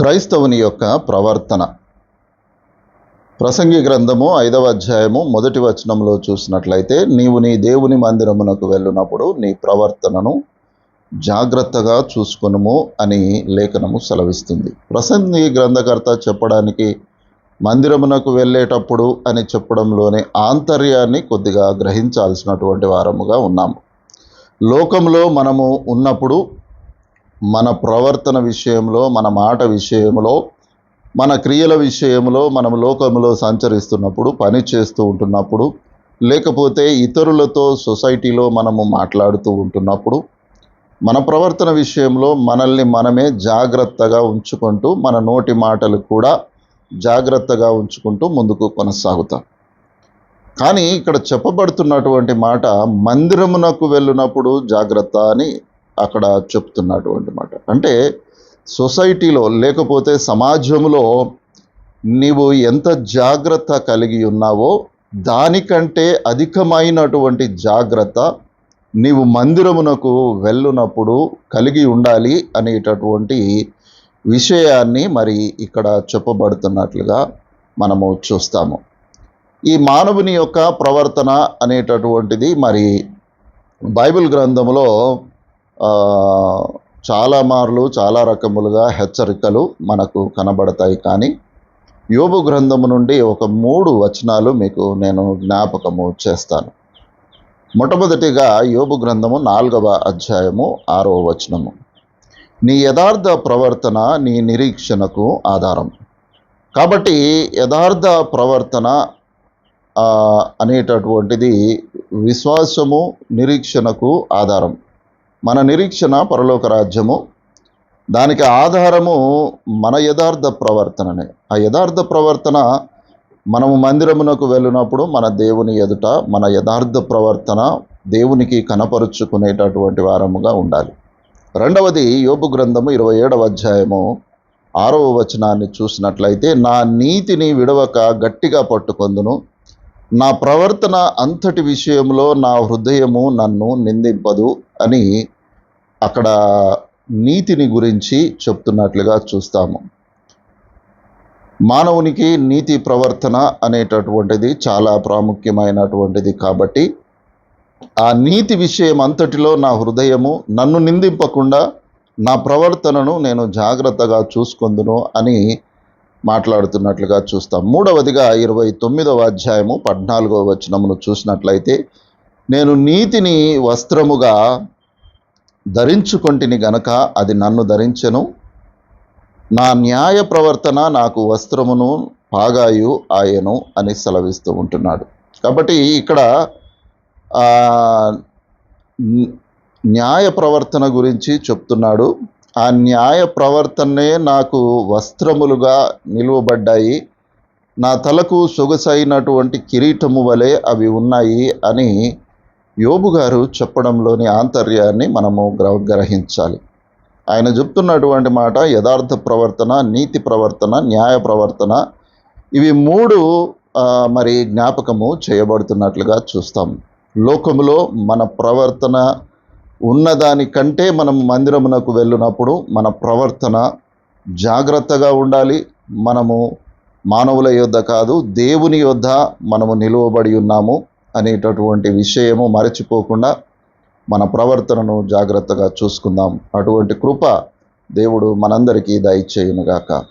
క్రైస్తవుని యొక్క ప్రవర్తన. ప్రసంగి గ్రంథము ఐదవ అధ్యాయము మొదటి వచనంలో చూసినట్లయితే నీవు నీ దేవుని మందిరమునకు వెళ్ళినప్పుడు నీ ప్రవర్తనను జాగ్రత్తగా చూసుకునుము అని లేఖనము సెలవిస్తుంది. ప్రసంగి గ్రంథకర్త చెప్పడానికి మందిరమునకు వెళ్ళేటప్పుడు అని చెప్పడంలోని ఆంతర్యాన్ని కొద్దిగా గ్రహించాల్సినటువంటి వారముగా ఉన్నాము. లోకంలో మనము ఉన్నప్పుడు మన ప్రవర్తన విషయంలో మన మాట విషయంలో మన క్రియల విషయంలో మనం లోకంలో సంచరిస్తున్నప్పుడు పని చేస్తూ ఉంటున్నప్పుడు లేకపోతే ఇతరులతో సొసైటీలో మనము మాట్లాడుతూ ఉంటున్నప్పుడు మన ప్రవర్తన విషయంలో మనల్ని మనమే జాగ్రత్తగా ఉంచుకుంటూ మన నోటి మాటలు కూడా జాగ్రత్తగా ఉంచుకుంటూ ముందుకు కొనసాగుతాం. కానీ ఇక్కడ చెప్పబడుతున్నటువంటి మాట మందిరమునకు వెళ్ళినప్పుడు జాగ్రత్త అని అక్కడ చెప్తున్నటువంటి మాట. అంటే సొసైటీలో లేకపోతే సమాజంలో నీవు ఎంత జాగ్రత్త కలిగి ఉన్నావో దానికంటే అధికమైనటువంటి జాగ్రత్త నీవు మందిరమునకు వెళ్ళునప్పుడు కలిగి ఉండాలి అనేటటువంటి విషయాన్ని మరి ఇక్కడ చెప్పబడుతున్నట్లుగా మనము చూస్తాము. ఈ మానవుని యొక్క ప్రవర్తన అనేటటువంటిది మరి బైబిల్ గ్రంథంలో చాలా మార్లు చాలా రకములుగా హెచ్చరికలు మనకు కనబడతాయి. కానీ యోబు గ్రంథము నుండి ఒక మూడు వచనాలు మీకు నేను జ్ఞాపకము చేస్తాను. మొట్టమొదటిగా యోబు గ్రంథము నాలుగవ అధ్యాయము ఆరవ వచనము. నీ యథార్థ ప్రవర్తన నీ నిరీక్షణకు ఆధారం. కాబట్టి యథార్థ ప్రవర్తన అనేటటువంటిది విశ్వాసము నిరీక్షణకు ఆధారం. మన నిరీక్షణ పరలోక రాజ్యము దానికి ఆధారము మన యథార్థ ప్రవర్తననే. ఆ యథార్థ ప్రవర్తన మనము మందిరమునకు వెళ్ళినప్పుడు మన దేవుని ఎదుట మన యథార్థ ప్రవర్తన దేవునికి కనపరుచుకునేటటువంటి వారముగా ఉండాలి. రెండవది యోపు గ్రంథము ఇరవై ఏడవ అధ్యాయము ఆరవ వచనాన్ని చూసినట్లయితే నా నీతిని విడవక గట్టిగా పట్టుకొందును. నా ప్రవర్తన అంతటి విషయంలో నా హృదయము నన్ను నిందింపదు. అని అక్కడ నీతిని గురించి చెప్తున్నట్లుగా చూస్తాము. మానవునికి నీతి ప్రవర్తన అనేటటువంటిది చాలా ప్రాముఖ్యమైనటువంటిది కాబట్టి ఆ నీతి విషయం అంతటిలో నా హృదయము నన్ను నిందింపకుండా నా ప్రవర్తనను నేను జాగ్రత్తగా చూసుకుందును అని మాట్లాడుతున్నట్లుగా చూస్తాం. మూడవదిగా ఇరవై తొమ్మిదవ అధ్యాయము పద్నాలుగవ వచనమును చూసినట్లయితే నేను నీతిని వస్త్రముగా ధరించుకొంటిని గనక అది నన్ను ధరించెను. నా న్యాయ ప్రవర్తన నాకు వస్త్రమును పాగాయు ఆయను అని సెలవిస్తూ ఉంటున్నాడు. కాబట్టి ఇక్కడ న్యాయ ప్రవర్తన గురించి చెప్తున్నాడు. ఆ న్యాయ ప్రవర్తనే నాకు వస్త్రములుగా నిలువబడ్డాయి. నా తలకు సొగసైనటువంటి కిరీటము వలె అవి ఉన్నాయి అని యోబు గారు చెప్పడంలోని ఆంతర్యాన్ని మనము గ్రహించాలి. ఆయన చెప్తున్నటువంటి మాట యథార్థ ప్రవర్తన నీతి ప్రవర్తన న్యాయ ప్రవర్తన ఇవి మూడు మరి జ్ఞాపకము చేయబడుతున్నట్లుగా చూస్తాం. లోకములో మన ప్రవర్తన ఉన్నదానికంటే మనం మందిరమునకు వెళ్ళినప్పుడు మన ప్రవర్తన జాగ్రత్తగా ఉండాలి. మనము మానవుల యొద్ద కాదు దేవుని యొద్ద మనము నిలువబడి ఉన్నాము. అనేటటువంటి విషయము మరచిపోకుండా మన ప్రవర్తనను జాగ్రత్తగా చూసుకుందాం. అటువంటి కృప దేవుడు మనందరికీ దయచేయునుగాక.